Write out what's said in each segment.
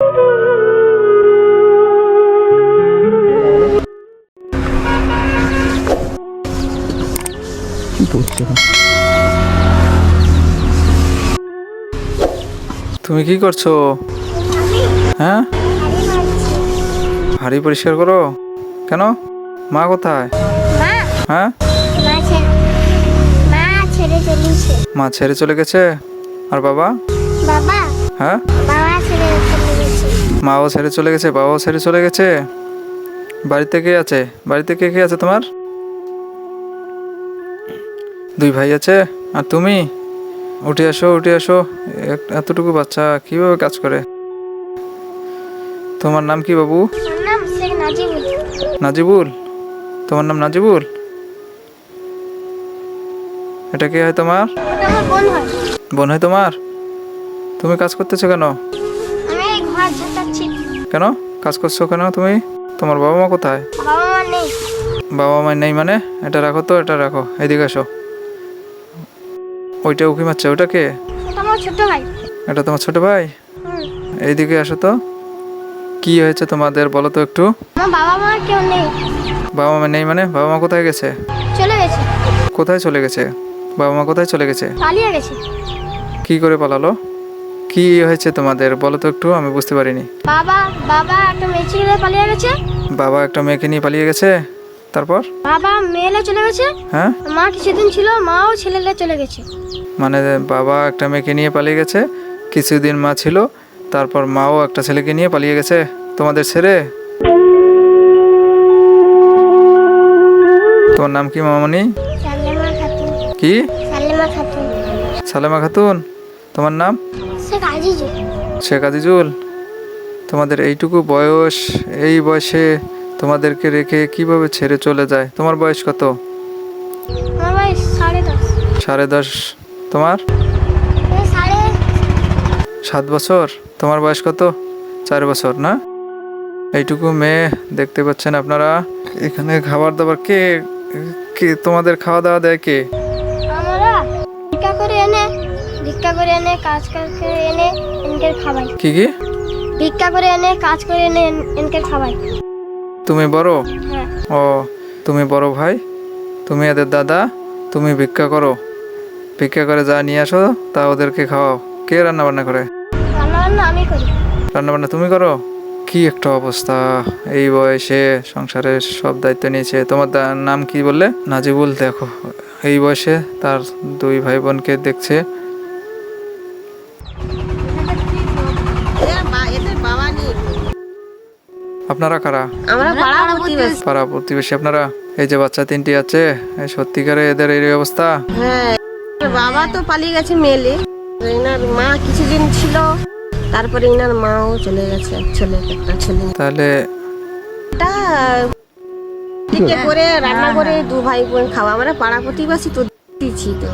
কি করছ তুমি কি করছ? হ্যাঁ? হাড়ি পরিষ্কার করো। কেন? মা কোথায়? মা। হ্যাঁ? মা ছেড়ে চলে গেছে। আর বাবা? বাবা। হ্যাঁ? মাও ছেড়ে চলে গেছে বাবাও ছেড়ে চলে গেছে। বাড়িতে কে আছে? বাড়িতে কে কে আছে তোমার? দুই ভাই আছে? আর তুমি? উঠে আসো উঠে আসো। এতটুকু বাচ্চা কীভাবে কাজ করে? তোমার নাম কি বাবু? নাজিবুল। তোমার নাম নাজিবুল? এটা কে হয় তোমার? বোন হয় তোমার? তুমি কাজ করতেছো কেন? কেন? কাজ করছ কেন তুমি? তোমার বাবা মা কোথায়? বাবা মা নেই বাবা মা নেই মানে? এটা রাখো তো এটা রাখো। এদিকে আসো ওইটা উকি মারছে। ওটা কে? এটা তোমার ছোট ভাই? এইদিকে আসো তো। কি হয়েছে তোমাদের বলো তো একটু? বাবা মা কেউ নেই বাবা মা নেই মানে? বাবা মা কোথায় গেছে? চলে গেছে কোথায় চলে গেছে? বাবা মা কোথায় চলে গেছে? পালিয়ে গেছে। কি করে পালালো? কি হয়েছে তোমাদের? বলো তো একটু আমি বুঝতে পারিনি। বাবা বাবা একটা মেয়ে ছেলে পালিয়ে গেছে। বাবা একটা মেয়েকে নিয়ে পালিয়ে গেছে? তারপর? বাবা মেয়েলে চলে গেছে। হ্যাঁ? মা কিছুদিন ছিল মাও ছেলেলে চলে গেছে। মানে বাবা একটা মেয়েকে নিয়ে পালিয়ে গেছে কিছুদিন মা ছিল তারপর মাও একটা ছেলেকে নিয়ে পালিয়ে গেছে। তোমাদের ছেড়ে তোমার নাম কি মামনি সালেমা খাতুন। কি? সালেমা খাতুন। সালেমা খাতুন? তোমার নাম? শেখ আজিজুল তোমাদের এইটুকু বয়স এই বয়সে তোমাদেরকে রেখে কীভাবে ছেড়ে চলে যায়? তোমার বয়স কত? সাড়ে দশ। তোমার? সাত বছর। তোমার বয়স কত? চার বছর না? এইটুকু মেয়ে দেখতে পাচ্ছেন আপনারা। এখানে খাবার দাবার কে কে তোমাদের খাওয়া দাওয়া দেয় কে? এনে কাজ করে এনে এনকে খাবাই কি কি? ভিক্ষা করে এনে কাজ করে এনে এনকে খাবাই তুমি বড়? হ্যাঁ। ও তুমি বড় ভাই? তুমি এদের দাদা? তুমি ভিক্ষা করো। ভিক্ষা করে যা নিয়ে আসো তা ওদেরকে খাওয়াও। কে রান্না বান্না করে? রান্না বান্না আমি করি। রান্না বান্না তুমি করো? কি একটা অবস্থা। এই বয়সে সংসারের সব দায়িত্ব নিয়েছে। তোমার নাম কি বললে? নাজিবুল দেখো। এই বয়সে তার দুই ভাই বোনকে দেখছে। আপনারা কারা? আমরা পাড়া প্রতিবেশী। পাড়া প্রতিবেশী আপনারা? এই যে বাচ্চা তিনটি আছে সত্যিকারে এদের এই অবস্থা? হ্যাঁ বাবা তো পালিয়ে গেছে মেলে। এনার মা কিছুদিন ছিল তারপরে এনার মাও চলে গেছে ছেলে একটা ছেলে। তাহলে দিকে করে রান্না করে দু ভাই বোন খাওয়া। আমরা পাড়া প্রতিবেশী তো দিচ্ছি তো।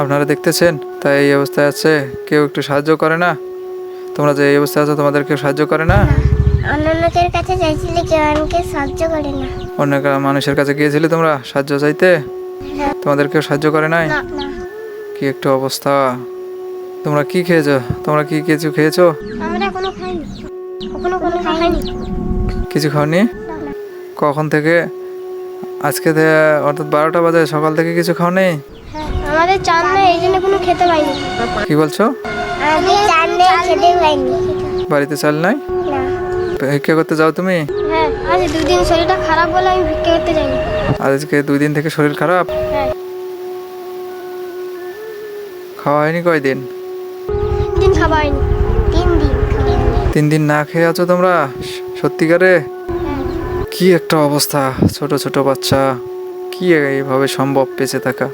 আপনারা দেখতেছেন? তাই এই অবস্থায় আছে? কেউ একটু সাহায্য করে না? তোমরা যে এই অবস্থায় আছো তোমাদের কেউ সাহায্য করে না? অন্য লোকের কাছে চাইছিলে কেউ আমাকে সাহায্য করে না। অন্য কা- মানুষের কাছে গিয়েছিলে তোমরা সাহায্য চাইতে? তোমাদের কেউ সাহায্য করে নাই? কি একটা অবস্থা। তোমরা কি খেয়েছো? তোমরা কি কিছু খেয়েছো? আমরা কোনো খাইনি। কখনো কোনো খাইনি। কিছু খাওনি। কখন থেকে? আজকে অর্থাৎ বারোটা বাজে সকাল থেকে কিছু খাও নেই হ্যাঁ আমাদের চান নেই এই জন্য কোনো খেতে পাইনি। কি বলছো? আমাদের চান নেই খেতে পাইনি। বাড়িতে চাল নাই? ভিক্ষা করতে যাও তুমি? হ্যাঁ আজ দুদিন শরীরটা খারাপ বলে আমি ভিক্ষা করতে যাইনি। আজকে দুই দিন থেকে শরীর খারাপ? হ্যাঁ। খাওয়া হয়নি কয়দিন? দিন খাওয়া হয়নি। তিন দিন তিন দিন না খেয়ে আছো তোমরা? সত্যিকারে? হ্যাঁ। কি একটা অবস্থা ছোট ছোট বাচ্চা। কি এইভাবে সম্ভব বেঁচে থাকা?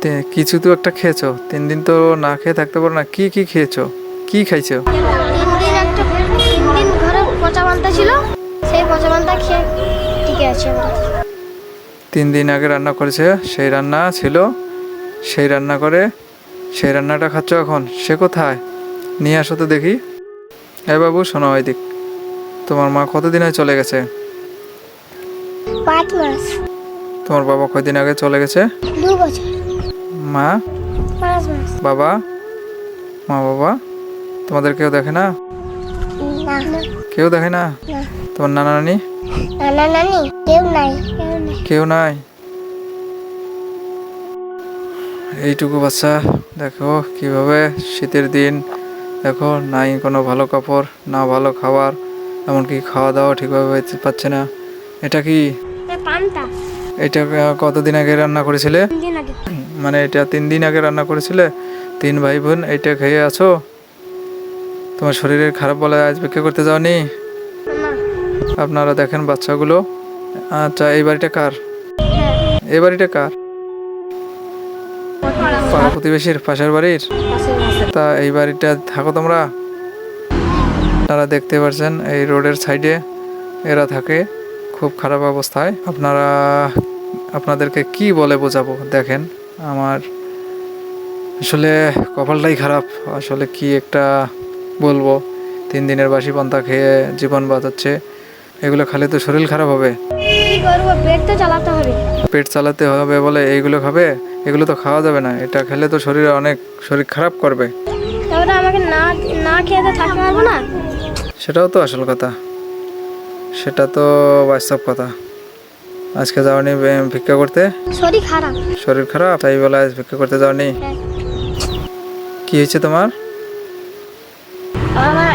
তে- কিছু তো একটা খেয়েছো। তিন দিন তো না খেয়ে থাকতে পারো না। কি কি খেয়েছো? কি খাইছো? আছে আমরা। তিন দিন আগে রান্না করেছে সেই রান্না ছিল সেই রান্না করে সেই রান্নাটা খাচ্ছ এখন সে কোথায়? নিয়ে আসো তো দেখি। এ বাবু শোনো দিক তোমার মা কতদিন আগে চলে গেছে? পাঁচ মাস। তোমার বাবা কয়দিন আগে চলে গেছে? দু বছর। মা? পাঁচ মাস। বাবা? মা বাবা? তোমাদের কেউ দেখে না? কেউ দেখে না। তোমার নানা নানি? নানা নানি কেউ নাই। কেউ নাই? এইটুকু বাচ্চা দেখো কীভাবে শীতের দিন। দেখো নাই কোনো ভালো কাপড় না ভালো খাবার এমনকি খাওয়া দাওয়া ঠিকভাবে পাচ্ছে না। এটা কি? এটা কতদিন আগে রান্না করেছিলে? মানে এটা তিন দিন আগে রান্না করেছিলে? তিন ভাই বোন এটা খেয়ে আছো? তোমার শরীরের খারাপ বলে আজ বিক্রি করতে যাওনি? আপনারা দেখেন বাচ্চাগুলো। আচ্ছা এই বাড়িটা কার? হ্যাঁ। এই বাড়িটা কার? পাড়া প্রতিবেশীর পাশের বাড়ির? তা এই বাড়িটা থাকো তোমরা। আপনারা দেখতে পাচ্ছেন এই রোডের সাইডে এরা থাকে। খুব খারাপ অবস্থায়। আপনারা আপনাদেরকে কি বলে বোঝাবো? দেখেন আমার আসলে কপালটাই খারাপ। আসলে কি একটা বলব? তিন দিনের বাসি পান্তা খেয়ে জীবন বাঁচাচ্ছে। এগুলো খালে তো শরীর খারাপ হবে। পেট তো চালাতে হবে পেট চালাতে হবে বলে এইগুলো খাবে? এগুলো তো খাওয়া যাবে না। এটা খেলে তো শরীরে অনেক শরীর খারাপ করবে। তারপরে আমাকে না না খেয়ে তো থাকতে পারব না? সেটাও তো আসল কথা। সেটা তো বাস্তব কথা। আজকে যাওনি ভিক্ষা করতে? শরীর খারাপ। শরীর খারাপ? তাই বলে আজ ভিক্ষা করতে যাওনি। হ্যাঁ। কি হয়েছে তোমার? আমার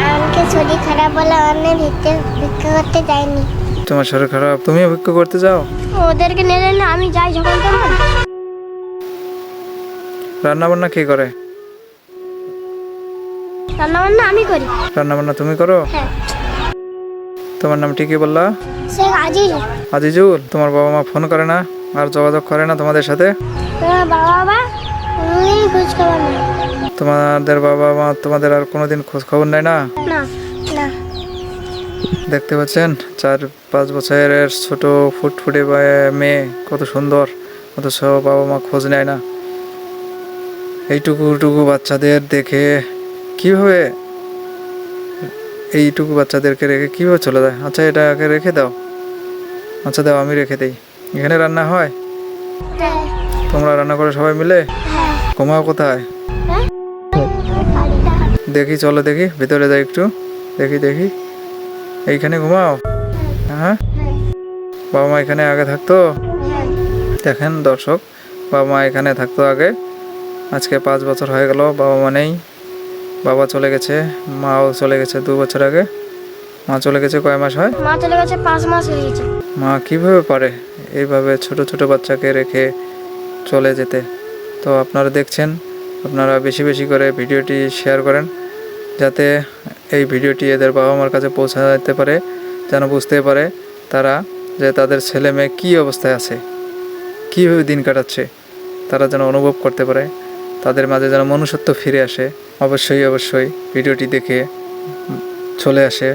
শরীর খারাপ বলে অনেক ভিক্ষা ভিক্ষা করতে যাইনি। তোমার শরীর খারাপ তুমিও ভিক্ষা করতে যাও। ওদেরকে নিয়ে নিলে আমি যাই যখন তখন। রান্না বান্না কে করে? রান্না বান্না আমি করি। রান্না বান্না তুমি করো? হ্যাঁ। তোমার নাম ঠিকই বললা? আজই আজিজুল। তোমার বাবা মা ফোন করে না আর যোগাযোগ করে না তোমাদের সাথে? তোমার বাবা মা কোনোদিন খোঁজ খবর নেই তোমাদের বাবা মা তোমাদের আর কোনোদিন খোঁজ খবর নেয় না? না। না। দেখতে পাচ্ছেন? চার পাঁচ বছরের ছোট ফুটফুটে মেয়ে কত সুন্দর। অথচ বাবা মা খোঁজ নেয় না। এইটুকু টুকু বাচ্চাদের দেখে কীভাবে এইটুকু বাচ্চাদেরকে রেখে কীভাবে চলে যায়? আচ্ছা এটাকে রেখে দাও। আচ্ছা দাও আমি রেখে দিই। এখানে রান্না হয়? হ্যাঁ। তোমরা রান্না করে সবাই মিলে? হ্যাঁ। ঘুমাও কোথায়? হ্যাঁ? দেখি চলো দেখি ভিতরে যাই একটু। দেখি দেখি। এইখানে ঘুমাও। হ্যাঁ। বাবা মা এখানে আগে থাকতো? দেখেন দর্শক বাবা মা এখানে থাকতো আগে। আজকে পাঁচ বছর হয়ে গেল বাবা মা নেই। বাবা চলে গেছে মাও চলে গেছে দু বছর আগে। মা চলে গেছে কয় মাস হয়? মা চলে গেছে পাঁচ মাস হয়ে গেছে। মা কীভাবে পারে এইভাবে ছোট ছোট বাচ্চাকে রেখে চলে যেতে? তো আপনারা দেখছেন আপনারা বেশি বেশি করে ভিডিওটি শেয়ার করেন। যাতে এই ভিডিওটি এদের বাবা মার কাছে পৌঁছা যেতে পারে, যেন বুঝতে পারে তারা যে তাদের ছেলে মেয়ে কী অবস্থায় আছে, কীভাবে দিন কাটাচ্ছে, তারা যেন অনুভব করতে পারে, তাদের মাঝে যেন মনুষ্যত্ব ফিরে আসে, অবশ্যই অবশ্যই ভিডিওটি দেখে চলে আসে।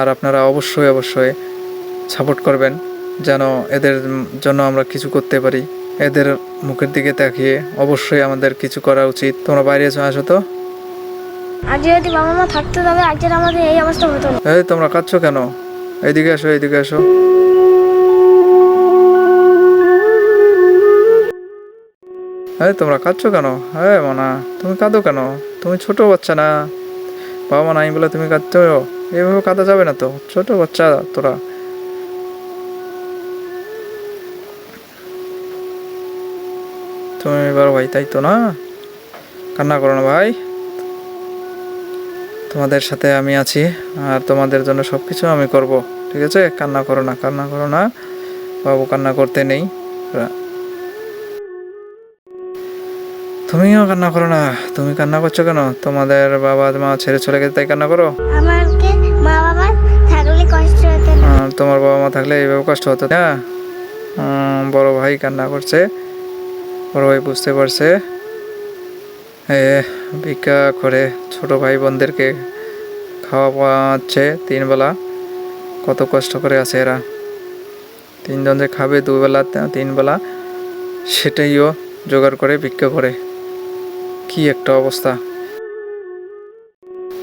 আর আপনারা অবশ্যই অবশ্যই সাপোর্ট করবেন, যেন এদের জন্য আমরা কিছু করতে পারি। এদের মুখের দিকে তাকিয়ে অবশ্যই আমাদের কিছু করা উচিত। তোমরা বাইরে আসো তো। আজ যদি বাবা মা থাকতো তবে আজকের আমাদের এই অবস্থা হতো না। এই, তোমরা কাঁদছো কেন? এইদিকে আসো এইদিকে আসো এই, তোমরা কাঁদছো কেন? হ্যাঁ মানা, তুমি কাঁদো কেন? তুমি ছোট বাচ্চা না। বাবা মা নাই বলে তুমি কাঁদছো এইভাবে কাঁদা যাবে না তো। ছোট বাচ্চা তোরা। তুমি এবার ভাই, তাই তো না? কান্না করো না ভাই। তোমাদের সাথে আমি আছি আর তোমাদের জন্য সব কিছু আমি করব ঠিক আছে? কান্না করো না কান্না করো না। বাবু কান্না করতে নেই। তুমিও কান্না করো না। তুমি কান্না করছ কেন? তোমাদের বাবা মা ছেড়ে চলে গেছে তাই কান্না করো? আমাকে মা বাবা থাকলে কষ্ট হতো না। তোমার বাবা মা থাকলে এইভাবে কষ্ট হতো না? বড় ভাই কান্না করছে। বড় ভাই বুঝতে পারছে। ভিক্ষা করে ছোট ভাই বোনদেরকে খাওয়া পাওয়াচ্ছে তিন বেলা কত কষ্ট করে আছে এরা। তিনজন যে খাবে দুবেলা তে- তিন বেলা সেটাইও জোগাড় করে ভিক্ষা করে। কি একটা অবস্থা।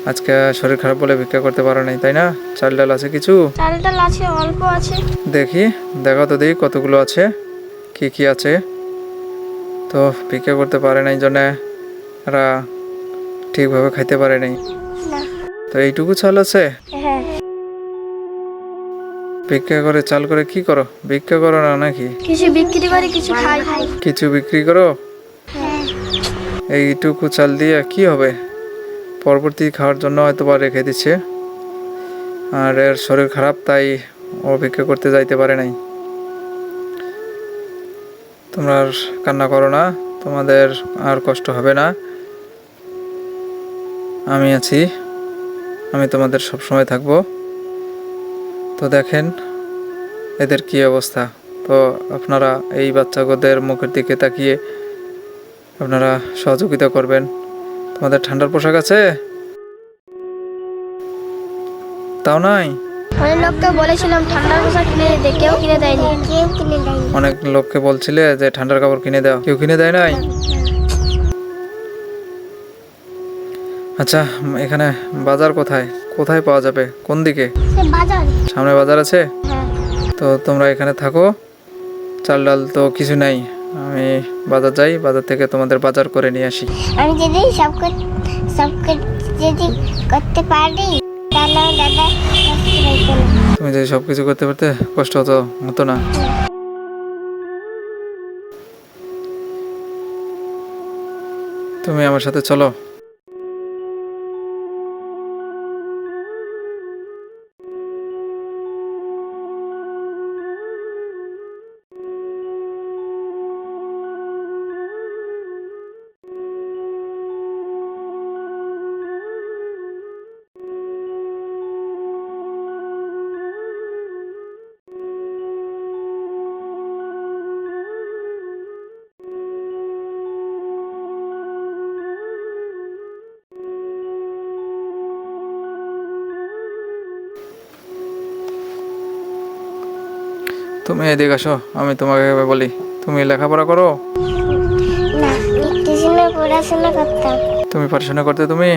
আজকে শরীর খারাপ বলে ভিক্ষা করতে পারো নাই তাই না? চাল ডাল আছে কিছু? চাল টাল আছে অল্প আছে। দেখি দেখা তো দেখি কতগুলো আছে কি কি আছে। তো ভিক্ষা করতে পারে নাই জন্য। এরা ঠিকভাবে খাইতে পারে নাই। না। তো এইটুকু চাল আছে? হ্যাঁ। ভিক্ষা করে চাল করে কি করো? ভিক্ষা করো না নাকি? কিছু বিক্রি করে কিছু খাই। কিছু বিক্রি করো? এইটুকু চাল দিয়ে কি হবে? পরবর্তী খাওয়ার জন্য হয়তো বা রেখে দিচ্ছে। আর এর শরীর খারাপ তাই ও ভিক্ষা করতে যাইতে পারে নাই। তোমরা আর কান্না করো না। তোমাদের আর কষ্ট হবে না। আমি আছি। আমি তোমাদের সব সময় থাকব। তো দেখেন, এদের কি অবস্থা। তো আপনারা এই বাচ্চাদের মুখের দিকে তাকিয়ে আপনারা সহযোগিতা করবেন। তোমাদের ঠান্ডার পোশাক আছে? তাও নাই? অনেক লোককে বলেছিলাম ঠান্ডার পোশাক কিনে দিতে কেউ কিনে দেয়নি। কেউ কিনে দেয়নি। অনেক লোককে বলছিলে যে ঠান্ডার কাপড় কিনে দাও। কেউ কিনে দেয় নাই? আচ্ছা এখানে বাজার কোথায়? কোথায় পাওয়া যাবে? কোন দিকে? বাজার। সামনে বাজার আছে? হ্যাঁ। তো তোমরা এখানে থাকো। চাল ডাল তো কিছু নাই। আমি বাজার যাই বাজার থেকে তোমাদের বাজার করে নিয়ে আসি। আমি যদি সব সব যদি করতে পারি তাহলে দাদা তুমি যদি সব কিছু করতে পারতে কষ্ট হতো হতো না। তুমি আমার সাথে চলো। তুমি এদিকে আসো আমি তোমাকে বলি তুমি লেখাপড়া করো? পড়াশোনা করতাম। তুমি পড়াশোনা করতে তুমি?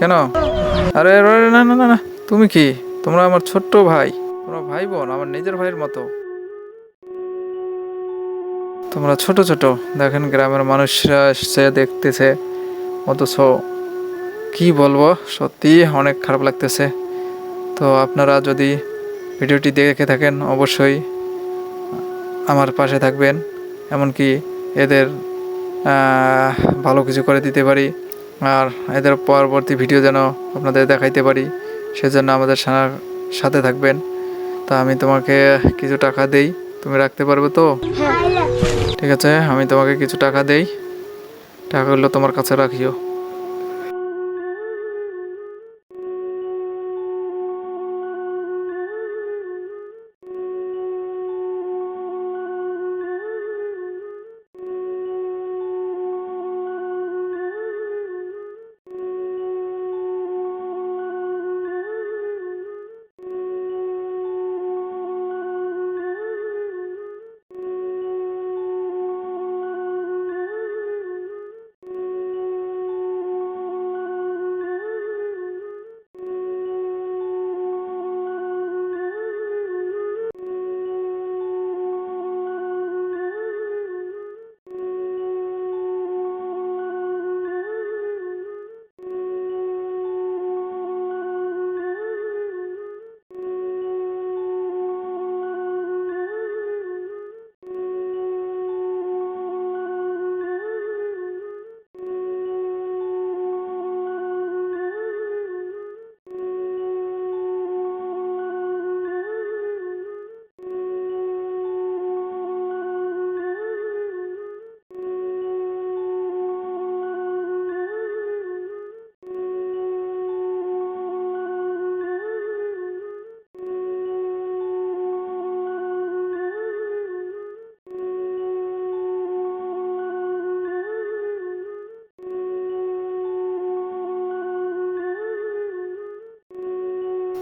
কেন? আরে, না না না না তুমি কি? তোমরা আমার ছোট্ট ভাই তোমরা ভাই বোন আমার নিজের ভাইয়ের মতো। তোমরা ছোট ছোট দেখেন গ্রামের মানুষরা এসছে দেখতেছে অথচ কি বলব সত্যি অনেক খারাপ লাগতেছে। তো আপনারা যদি ভিডিওটি দেখে থাকেন অবশ্যই আমার পাশে থাকবেন। এমনকি এদের ভালো কিছু করে দিতে পারি আর এদের পরবর্তী ভিডিও যেন আপনাদের দেখাইতে পারি সেজন্য আমাদের সাথে থাকবেন। তা আমি তোমাকে কিছু টাকা দেই। তুমি রাখতে পারবে তো? ঠিক আছে আমি তোমাকে কিছু টাকা দেই। টাকাগুলো তোমার কাছে রাখিও।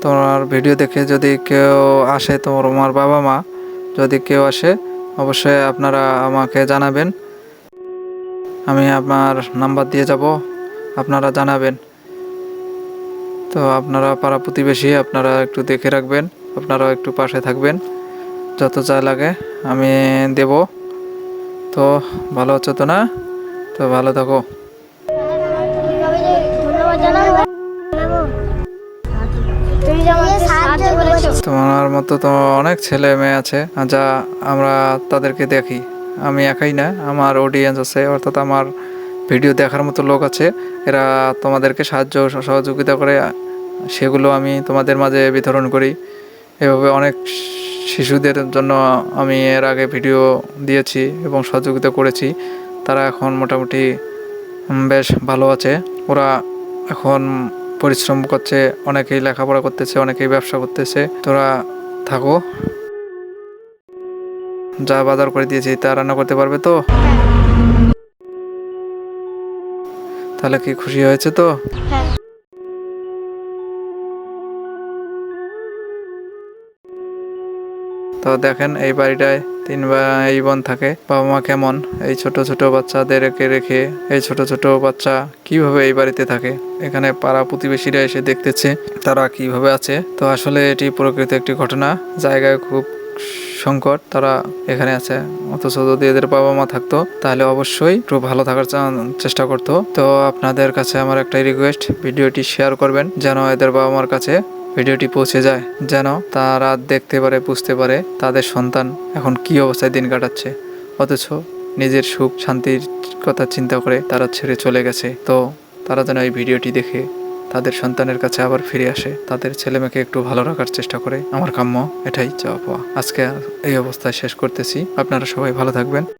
তোমার ভিডিও দেখে যদি কেউ আসে তোমার আমার বাবা মা, যদি কেউ আসে, অবশ্যই আপনারা আমাকে জানাবেন। আমি আপনার নাম্বার দিয়ে যাব, আপনারা জানাবেন। তো আপনারা পাড়া প্রতিবেশী, আপনারা একটু দেখে রাখবেন আপনারা একটু পাশে থাকবেন। যত যা লাগে আমি দেব। তো ভালো হচ্ছে তো না? তো ভালো থাকো। তোমার মতো তো অনেক ছেলে মেয়ে আছে, যা আমরা তাদেরকে দেখি। আমি একাই না, আমার অডিয়েন্স আছে, অর্থাৎ আমার ভিডিও দেখার মতো লোক আছে। এরা তোমাদেরকে সাহায্য সহযোগিতা করে, সেগুলো আমি তোমাদের মাঝে বিতরণ করি। এভাবে অনেক শিশুদের জন্য আমি এর আগে ভিডিও দিয়েছি এবং সহযোগিতা করেছি। তারা এখন মোটামুটি বেশ ভালো আছে। ওরা এখন পরিশ্রম করছে, অনেকেই লেখাপড়া করতেছে, অনেকেই ব্যবসা করতেছে। তোরা থাকো। যা বাজার করে দিয়েছি, তা রান্না করতে পারবে তো? তাহলে কি খুশি হয়েছে তো? তো দেখেন, এই বাড়িটায় তিন ভাই বোন থাকে। বাবা মা কেমন? এই ছোট ছোট বাচ্চাদেরকে রেখে এই ছোট ছোট বাচ্চা কীভাবে এই বাড়িতে থাকে? এখানে পাড়া প্রতিবেশীরা এসে দেখতেছে তারা কীভাবে আছে। তো আসলে এটি প্রকৃত একটি ঘটনা। জায়গায় খুব সংকট, তারা এখানে আছে। অথচ যদি এদের বাবা মা থাকতো, তাহলে অবশ্যই একটু ভালো থাকার চেষ্টা করতো। তো আপনাদের কাছে আমার একটা রিকোয়েস্ট ভিডিওটি শেয়ার করবেন, যেন এদের বাবা মার কাছে ভিডিওটি পৌঁছে যায়, যেন তারা দেখতে পারে, বুঝতে পারে তাদের সন্তান এখন কি অবস্থায় দিন কাটাচ্ছে। অথচ নিজের সুখ, শান্তির কথা চিন্তা করে তারা ছেড়ে চলে গেছে। তো তারা যেন এই ভিডিওটি দেখে তাদের সন্তানের কাছে আবার ফিরে আসে, তাদের ছেলেমেয়েকে একটু ভালো রাখার চেষ্টা করে। আমার কাম্য, এটাই চাওয়া পাওয়া আজকে এই অবস্থায় শেষ করতেছি। আপনারা সবাই ভালো থাকবেন।